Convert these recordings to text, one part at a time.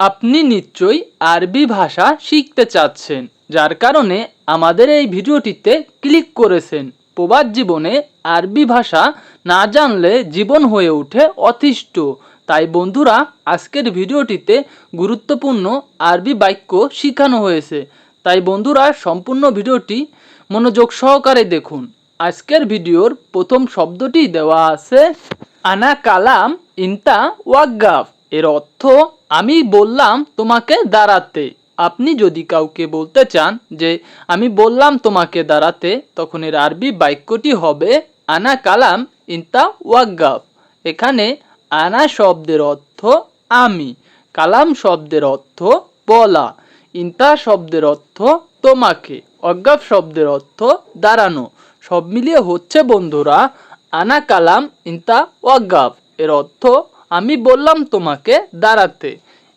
আপনি নিশ্চয়ই আরবি ভাষা শিখতে চাচ্ছেন, যার কারণে আমাদের এই ভিডিওটিতে ক্লিক করেছেন। প্রবাদ জীবনে আরবি ভাষা না জানলে জীবন হয়ে ওঠে অতিষ্ঠ। তাই বন্ধুরা, আজকের ভিডিওটিতে গুরুত্বপূর্ণ আরবি বাক্য শেখানো হয়েছে। তাই বন্ধুরা, সম্পূর্ণ ভিডিওটি মনোযোগ সহকারে দেখুন। আজকের ভিডিওর প্রথম শব্দটি দেওয়া আছে, আনা কালাম ইনতা ওয়াগ্গাফ। এর অর্থ, আমি বললাম তোমাকে দাঁড়াতে। আপনি যদি কাউকে বলতে চান যে, আমি বললাম তোমাকে দাঁড়াতে, তখন এর আরবি বাক্যটি হবে, আনা কালাম ইনতা ওয়াগ্গাফ এখানে, আনা শব্দের অর্থ, আমি। কালাম শব্দের অর্থ, বলা। ইন্তা শব্দের অর্থ, তোমাকে। অজ্ঞাপ শব্দের অর্থ, দাঁড়ানো। সব মিলিয়ে হচ্ছে, বন্ধুরা, আনা কালাম ইন্তা ওয়াগ্গাফ এর অর্থ আমি বললাম তোমাকে দাঁড়াতে।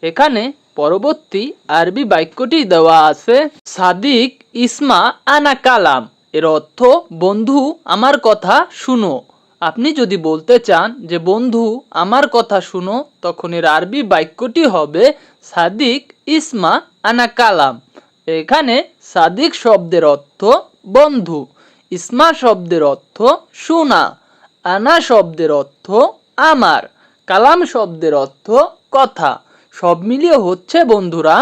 এখানে পরবর্তী আরবি বাক্যটি দেওয়া আছে, সাদিক ইসমা আনা কালাম। এর অর্থ, বন্ধু, আমার কথা শুনো। আপনি যদি বলতে চান যে, বন্ধু, আমার কথা শুনো, তখন এর আরবি বাক্যটি হবে, সাদিক ইসমা আনা কালাম। এখানে সাদিক শব্দের অর্থ, বন্ধু। ইসমা শব্দের অর্থ, শোনা। আনা শব্দের অর্থ, আমার। কালাম শব্দের অর্থ কথা। সব মিলিয়ে হচ্ছে, বন্ধুরা,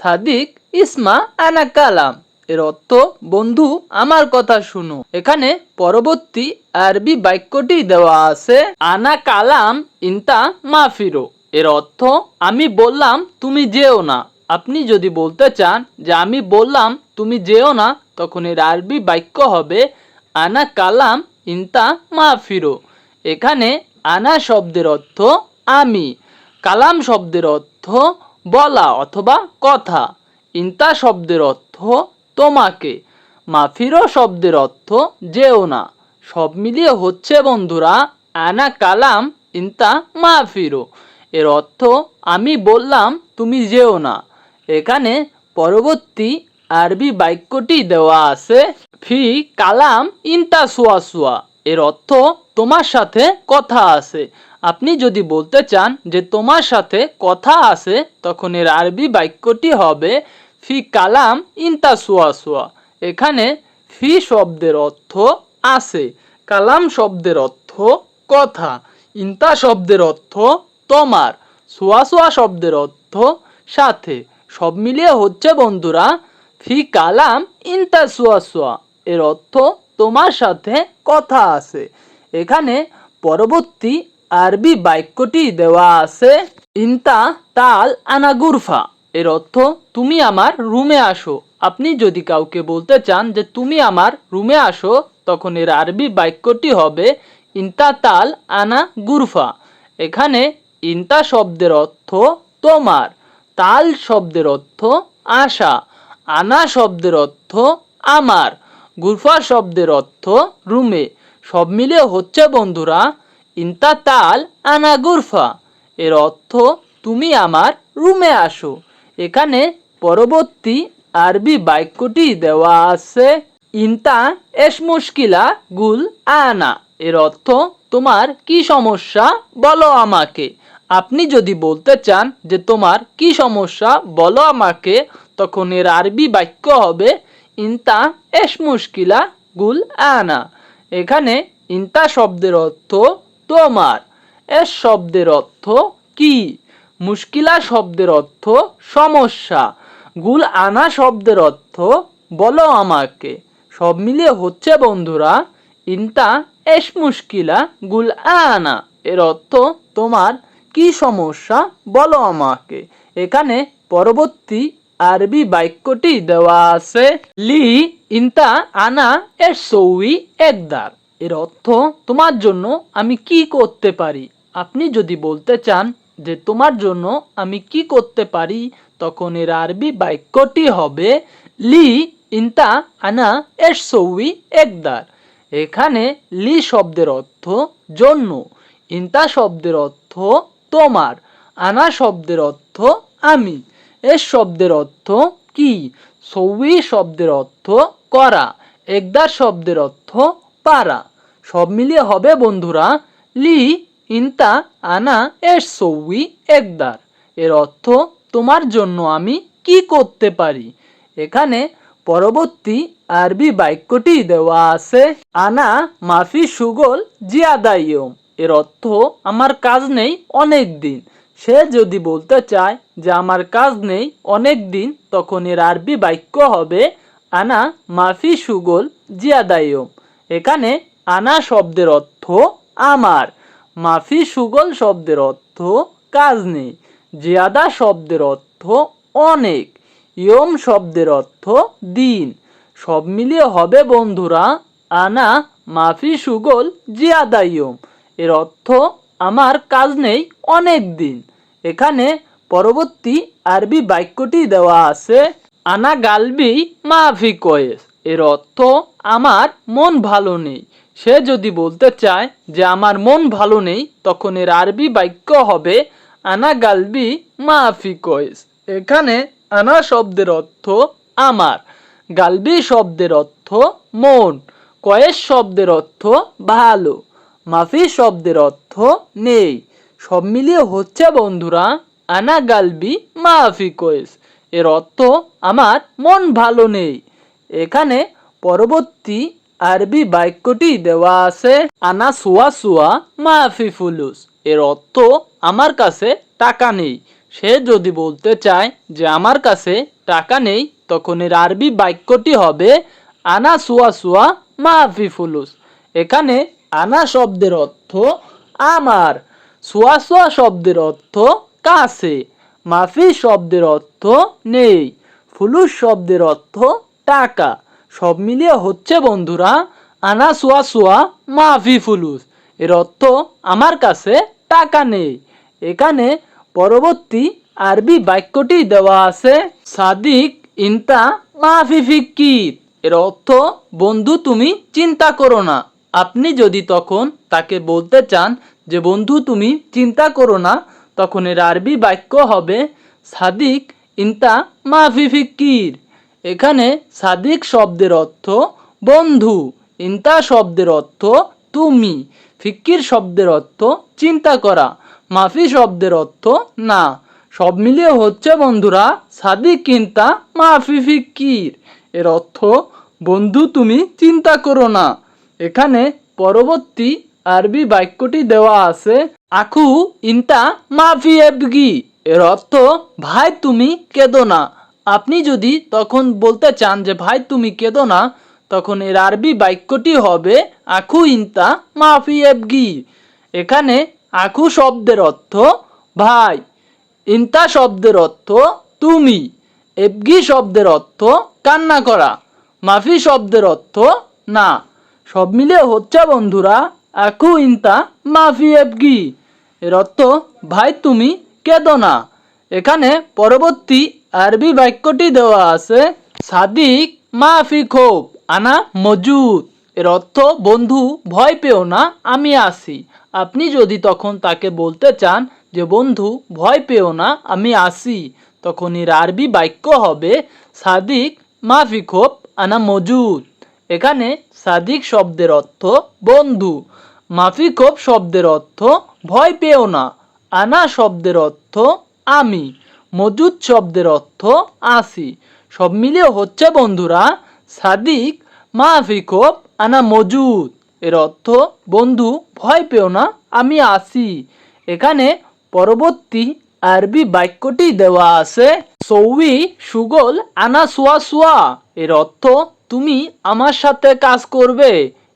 সাদিক ইসমা আনা কালাম। এর অর্থ, বন্ধু, আমার কথা শুনো। এখানে পরবর্তী আরবি বাক্যটি দেওয়া আছে, আনা কালাম ইনতা মাফিরো। এর অর্থ, আমি বললাম, তুমি যেও না। আপনি যদি বলতে চান যে, আমি বললাম, তুমি যেও না, তখন এর আরবি বাক্য হবে, আনা কালাম ইনতা মাফিরো। এখানে আনা শব্দের অর্থ আমি, কালাম শব্দের অর্থ বলা অথবা কথা, ইন্তা শব্দের অর্থ তোমাকে মাফিরো শব্দের অর্থ যেও না। সব মিলিয়ে হচ্ছে বন্ধুরা, আনা কালাম, ইন্তা মাফিরো এর অর্থ আমি বললাম, তুমি যেও না। এখানে পরবর্তী আরবি বাক্যটি দেওয়া আছে, ফি কালাম ইন্তা সুয়া সুয়া। এর অর্থ তোমার সাথে কথা আছে। আপনি যদি বলতে চান যে তোমার সাথে কথা আছে, তখন এর আরবি বাক্যটি হবে ফি কালাম ইন্তা সুয়া এখানে ফি শব্দের অর্থ আছে, কালাম শব্দের অর্থ কথা, ইন্তা শব্দের অর্থ তোমার, সোয়া শব্দের অর্থ সাথে। সব মিলিয়ে হচ্ছে বন্ধুরা, ফি কালাম ইন্তা সোয়া। এর অর্থ তোমার সাথে কথা আছে। এখানে পরবর্তী আরবি বাক্যটি দেওয়া আছে, ইন্তা তাল আনা গুরফা। এর অর্থ, তুমি আমার রুমে আসো। আপনি যদি কাউকে বলতে চান যে, তুমি আমার রুমে আসো, তখন এর আরবি বাক্যটি হবে, ইন্তা তাল আনা গুরফা। এখানে ইন্তা শব্দের অর্থ, তোমার। তাল শব্দের অর্থ, আশা। আনা শব্দের অর্থ, আমার। গুরফা শব্দের অর্থ রুমে। সব মিলিয়ে হচ্ছে, বন্ধুরা ইন্তা তাল আনা গুরফা। এর অর্থ, তুমি আমার রুমে আসো। এখানে পরবর্তী আরবি বাক্যটি দেওয়া আছে, ইন্তা এস মুশকিলা গুল আনা। এর অর্থ, তোমার কি সমস্যা বলো আমাকে। আপনি যদি বলতে চান যে, তোমার কি সমস্যা বলো আমাকে? তখন এর আরবি বাক্য হবে ইন্তা এস মুশকিলা গুল আনা। এখানে ইন্তা শব্দের অর্থ তোমার এস শব্দের অর্থ কি? মুশকিলা শব্দের অর্থ সমস্যা, গুল আনা শব্দের অর্থ বলো আমাকে। সব মিলিয়ে হচ্ছে বন্ধুরা, ইন্তা এস মুশকিলা গুল আনা, এর অর্থ তোমার কি সমস্যা বলো আমাকে। এখানে পরবর্তী আরবি বাক্যটি দেওয়া আছে, লি ইন্তা আনা এর সৌই একদার। এর অর্থ, তোমার জন্য আমি কি করতে পারি? আপনি যদি বলতে চান যে, তোমার জন্য আমি কি করতে পারি? তখন এর আরবি বাক্যটি হবে, লি ইন্তা আনা এর সৌই একদার। এখানে লি শব্দের অর্থ, জন্য। ইন্তা শব্দের অর্থ, তোমার। আনা শব্দের অর্থ, আমি। এর শব্দের অর্থ কি? সৌই শব্দের অর্থ করা, একদার শব্দের অর্থ পারা। সব মিলিয়ে হবে বন্ধুরা, লি, ইন্তা, আনা এর সৌই, একদার। এর অর্থ তোমার জন্য আমি কি করতে পারি? এখানে পরবর্তী আরবি বাক্যটি দেওয়া আছে, আনা, মাফি, সুগল জিয়াদাইয়ম এর অর্থ আমার কাজ নেই অনেক দিন। সে যদি বলতে চায় যে আমার কাজ নেই অনেক দিন, তখন এর আরবি বাক্য হবে, আনা মাফি সুগল জিয়াদাইয়ম। এখানে আনা শব্দের অর্থ আমার। মাফি সুগল শব্দের অর্থ কাজ নেই। জিয়াদা শব্দের অর্থ অনেক। ইয়ম শব্দের অর্থ দিন। সব মিলিয়ে হবে, বন্ধুরা, আনা মাফি সুগল জিয়াদা ইয়ম এর অর্থ আমার কাজ নেই অনেক দিন। এখানে পরবর্তী আরবি বাক্যটি দেওয়া আছে, আনা গালবি মাফি কয়েস। এর অর্থ, আমার মন ভালো নেই। সে যদি বলতে চায় যে, আমার মন ভালো নেই, তখন এর আরবি বাক্য হবে, আনা গালবি মাফি কয়েস। এখানে আনা শব্দের অর্থ, আমার। গালবি শব্দের অর্থ, মন। কয়েস শব্দের অর্থ, ভালো। মাফি শব্দের অর্থ, নেই। সব মিলিয়ে হচ্ছে বন্ধুরা আনা গালবি মাফি কয়েস এর অর্থ আমার মন ভালো নেই। এখানে পরবর্তী আরবি বাক্যটি দেওয়া আছে আনা সুয়া সুয়া মাফি ফুলুস এর অর্থ আমার কাছে টাকা নেই। সে যদি বলতে চায় যে আমার কাছে টাকা নেই, তখন এর আরবি বাক্যটি হবে আনা সুয়া সুয়া মাফি ফুলুস এখানে আনা শব্দের অর্থ আমার। সুয়া সুয়া শব্দের অর্থ কাছে, মাফি শব্দের অর্থ নেই, ফুলুস শব্দের অর্থ টাকা। সব মিলিয়ে হচ্ছে বন্ধুরা আনা সুয়া সুয়া মাফি ফুলুস। এর অর্থ আমার কাছে টাকা নেই। এখানে পরবর্তী আরবি বাক্যটি দেওয়া আছে, সাদিক ইনতা মাফি ফিকির এর অর্থ, বন্ধু তুমি চিন্তা করো না। আপনি যদি তখন তাকে বলতে চান যে বন্ধু তুমি চিন্তা করো না, তখন এর আরবি বাক্য হবে সাদিক ইন্তা মাফি ফিকির এখানে সাদিক শব্দের অর্থ বন্ধু, ইন্তা শব্দের অর্থ তুমি, ফিক্কির শব্দের অর্থ চিন্তা করা, মাফি শব্দের অর্থ না। সব মিলিয়ে হচ্ছে বন্ধুরা সাদিক ইন্তা মাফি ফিক্কির। এর অর্থ বন্ধু তুমি চিন্তা করো না। এখানে পরবর্তী আরবি বাক্যটি দেওয়া আছে আখু ইন্তা মাফি এবগি। এর অর্থ, ভাই তুমি কেঁদো না। আপনি যদি তখন বলতে চান যে, ভাই তুমি কেঁদো না, তখন এর আরবি বাক্যটি হবে আখু ইন্তা মাফি এবগি। এখানে আখু শব্দের অর্থ, ভাই। ইন্তা শব্দের অর্থ, তুমি। এবগি শব্দের অর্থ, কান্না করা। মাফি শব্দের অর্থ, না। সব মিলে হচ্ছে বন্ধুরা আখু ইন্তা মাফি এবগি। এর অর্থ ভাই, তুমি কেঁদো না। এখানে পরবর্তী আরবি বাক্যটি দেওয়া আছে, সাদিক মাফি খোপ আনা মজুদ। এর অর্থ, বন্ধু, ভয় পেও না, আমি আসি। আপনি যদি তখন তাকে বলতে চান যে, বন্ধু, ভয় পেও না, আমি আসি। তখন এর আরবি বাক্য হবে, সাদিক মাফি খোপ আনা মজুদ। এখানে সাদিক শব্দের অর্থ, বন্ধু। মাফিকোপ শব্দের অর্থ, ভয় পেও না। আনা শব্দের অর্থ, আমি। মজুদ শব্দের অর্থ, আসি। সব মিলিয়ে হচ্ছে বন্ধুরা, সাদিক মাফিকোপ আনা মজুদ। এর অর্থ, বন্ধু, ভয় পেও না, আমি আসি। এখানে পরবর্তী আরবি বাক্যটি দেওয়া আছে সৌই সুগল আনা সুয়া সুয়া। এর অর্থ, তুমি আমার সাথে কাজ করবে।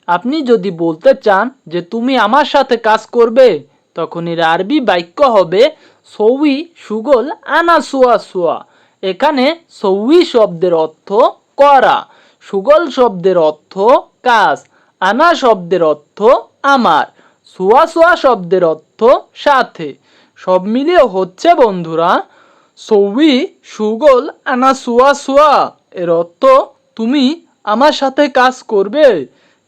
আপনি যদি বলতে চান যে তুমি আমার সাথে কাজ করবে, তখন এর আরবি বাক্য হবে সৌই সুগল আনা সুয়া। সুয়া এখানে সৌই শব্দের অর্থ করা, সুগল শব্দের অর্থ কাজ, আনা শব্দের অর্থ আমার, সুয়া সুয়া শব্দের অর্থ সাথে। সব মিলিয়ে হচ্ছে বন্ধুরা, সৌই সুগল আনা সুয়া সুয়া, এর অর্থ তুমি আমার সাথে কাজ করবে।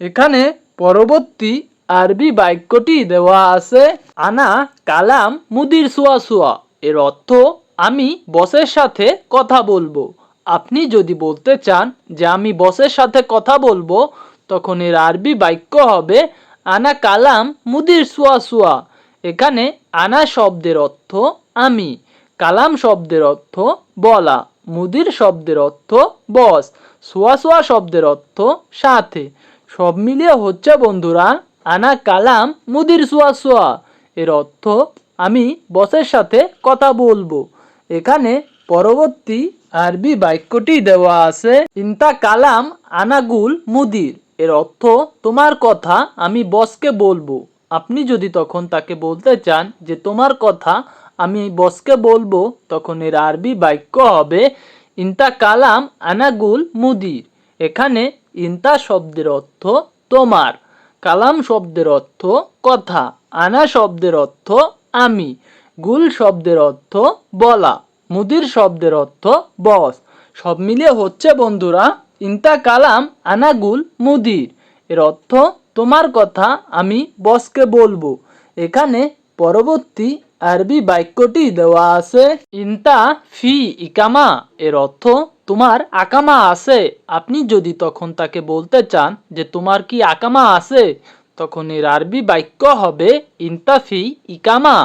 এখানে পরবর্তী আরবি বাক্যটি দেওয়া আছে, আনা কালাম মুদির সুয়া সুয়া। এর অর্থ, আমি বসের সাথে কথা বলব। আপনি যদি বলতে চান যে, আমি বসের সাথে কথা বলব, তখন এর আরবি বাক্য হবে, আনা কালাম মুদির সুয়া সুয়া। এখানে আনা শব্দের অর্থ, আমি। কালাম শব্দের অর্থ, বলা। মুদির শব্দের অর্থ, বস। সোয়া সোয়া শব্দের অর্থ, সাথে। সব মিলিয়ে হচ্ছে বন্ধুরা, আনা কালাম মুদির সোয়া সোয়া। এর অর্থ, আমি বসের সাথে কথা বলব। এখানে পরবর্তী আরবি বাক্যটি দেওয়া আছে, ইন্তা কালাম আনাগুল মুদির। এর অর্থ, তোমার কথা আমি বসকে বলব। আপনি যদি তখন তাকে বলতে চান যে, তোমার কথা আমি বসকে বলব তখন এর আরবি বাক্য হবে, ইন্তা কালাম আনাগুল মুদির। এখানে ইন্তা শব্দের অর্থ তোমার, কালাম শব্দের অর্থ কথা, আনা শব্দের অর্থ আমি, গুল শব্দের অর্থ বলা, মুদির শব্দের অর্থ বস। সব মিলিয়ে হচ্ছে বন্ধুরা, ইন্তা কালাম আনাগুল মুদির। এর অর্থ তোমার কথা আমি বসকে বলব। এখানে পরবর্তী আরবি বাক্যটি দেওয়া আছে, ইন্তা ফি ইকামা। এর অর্থ তোমার আকামা আছে? আপনি যদি তখন তাকে বলতে চান যে তোমার কি আকামা আছে, তখন এর আরবি বাক্য হবে ইন্তা ফি ইকামা।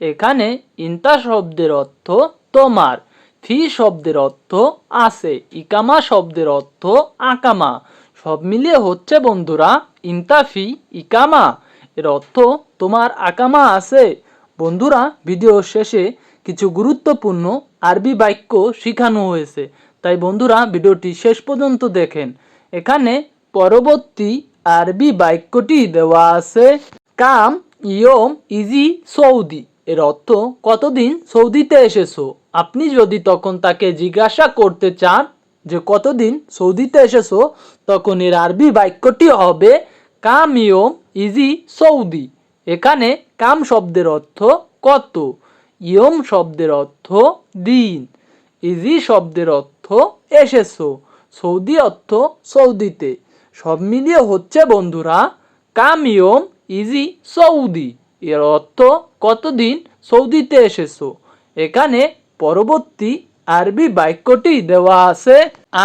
এখানে ইন্তা শব্দের অর্থ তোমার, ফি শব্দের অর্থ আছে, ইকামা শব্দের অর্থ আকামা। সব মিলিয়ে হচ্ছে বন্ধুরা ইন্তাফি ইকামা। এর অর্থ তোমার আকামা আছে। বন্ধুরা ভিডিও শেষে কিছু গুরুত্বপূর্ণ আরবি বাক্য শেখানো হয়েছে। তাই বন্ধুরা ভিডিওটি শেষ পর্যন্ত দেখেন। এখানে পরবর্তী আরবি বাক্যটি দেওয়া আছে, কাম ইয়ম ইজি সৌদি। এর অর্থ, কতদিন সৌদিতে এসেছ? আপনি যদি তখন তাকে জিজ্ঞাসা করতে চান যে, কতদিন সৌদিতে এসেছ? তখন এর আরবি বাক্যটি হবে, কাম ইয়ম ইজি সৌদি। এখানে কাম শব্দের অর্থ, কত। ইয়ম শব্দের অর্থ, দিন। ইজি শব্দের অর্থ এসেছ। সৌদি অর্থ সৌদিতে। সব মিলিয়ে হচ্ছে বন্ধুরা কাম ইয়ম ইজি সৌদি। এর অর্থ কতদিন সৌদিতে এসেছ? এখানে পরবর্তী আরবি বাক্যটি দেওয়া আছে,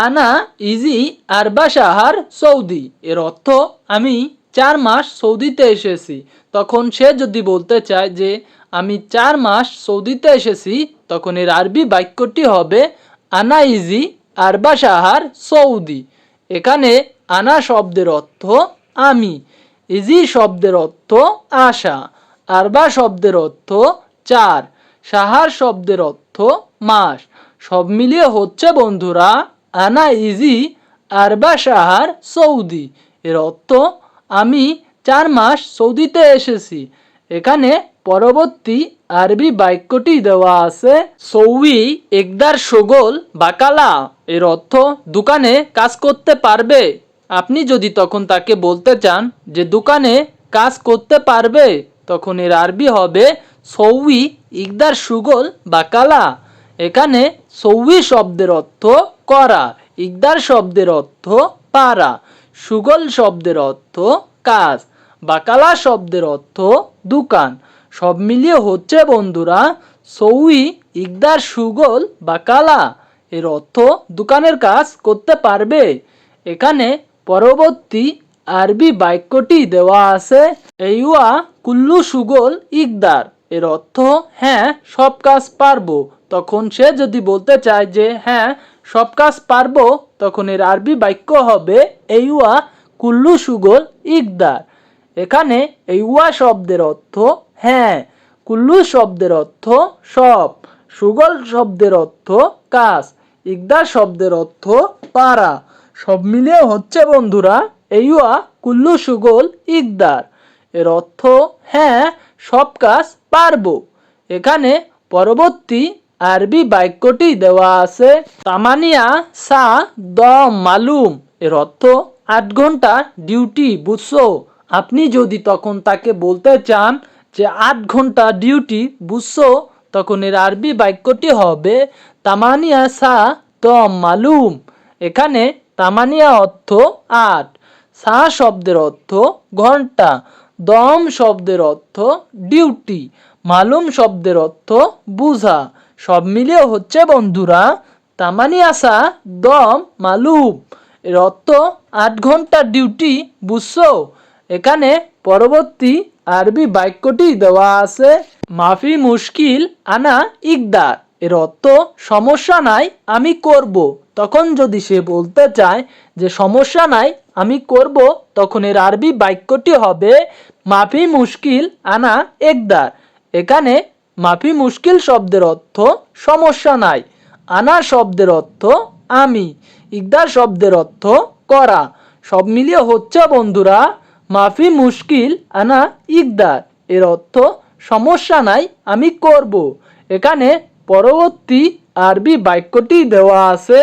আনা ইজি আরবা সাহার সৌদি। এর অর্থ, আমি চার মাস সৌদিতে এসেছি। তখন সে যদি বলতে চায় যে, আমি চার মাস সৌদিতে এসেছি, তখন এর আরবি বাক্যটি হবে আনা ইজি আরবা সাহার সৌদি। এখানে আনা শব্দের অর্থ আমি, ইজি শব্দের অর্থ আশা, আরবা শব্দের অর্থ চার, সাহার শব্দের অর্থ মাস। সব মিলিয়ে হচ্ছে বন্ধুরা আনা ইজি আরবা সাহার সৌদি। এর অর্থ আমি চার মাস সৌদিতে এসেছি। এখানে পরবর্তী আরবি বাক্যটি দেওয়া আছে সৌই একদার সগোল বাকালা। এর অর্থ, দোকানে কাজ করতে পারবে। আপনি যদি তখন তাকে বলতে চান যে, দোকানে কাজ করতে পারবে? তখন এর আরবি হবে সৌই ইকদার সুগোল বাকালা। এখানে সৌই শব্দের অর্থ করা ইকদার শব্দের অর্থ পারা, সুগল শব্দের অর্থ কাজ, বাকালা শব্দের অর্থ দোকান। সব মিলিয়ে হচ্ছে বন্ধুরা সৌই, ইকদার, সুগল বা কালা। এর অর্থ দোকানের কাজ করতে পারবে। এখানে পরবর্তী আরবি বাক্যটি দেওয়া আছে এইয়া কুল্লু, সুগল, ইকদার। এর অর্থ হ্যাঁ সব কাজ পারব। তখন সে যদি বলতে চায় যে হ্যাঁ সব কাজ পারব, তখন এর আরবি বাক্য হবে এইয়া কুল্লু, সুগল, ইকদার। এখানে এইয়া শব্দের অর্থ হ্যাঁ কুল্লু শব্দের অর্থ সব, সুগল শব্দের অর্থ কাজ ইকদার শব্দের অর্থ পারা। সব মিলিয়ে হচ্ছে বন্ধুরা এইয়া কুল্লু, সুগল ইকদার এর অর্থ হ্যাঁ সব কাজ পারব। এখানে পরবর্তী আরবি বাক্যটি দেওয়া আছে, তামানিয়া সা দ মালুম। এর অর্থ, আট ঘণ্টা ডিউটি, বুঝছ? আপনি যদি তখন তাকে বলতে চান যে আট ঘণ্টা ডিউটি বুঝছ, তখন এর আরবি বাক্যটি হবে তামানিয়া সা দ মালুম। এখানে তামানিয়া অর্থ আট, সা শব্দের অর্থ ঘণ্টা, দম শব্দের অর্থ ডিউটি মালুম শব্দের অর্থ বুঝা। সব মিলিয়ে হচ্ছে বন্ধুরা তামানি আসা দম মালুম। এর অর্থ আট ঘণ্টা ডিউটি বুঝছ? এখানে পরবর্তী আরবি বাক্যটি দেওয়া আছে, মাফি মুশকিল আনা ইকদার। এর অর্থ, সমস্যা নাই, আমি করব। তখন যদি সে বলতে চায় যে, সমস্যা নাই, আমি করব, তখন এর আরবি বাক্যটি হবে, মাফি মুশকিল আনা একদার এখানে, মাফি মুশকিল শব্দের অর্থ, সমস্যা নাই, আনা শব্দের অর্থ, আমি। ইকদার শব্দের অর্থ, করা। সব মিলিয়ে হচ্ছে, বন্ধুরা মাফি মুশকিল আনা ইকদার। এর অর্থ, সমস্যা নাই, আমি করব। এখানে পরবর্তী আরবি বাক্যটি দেওয়া আছে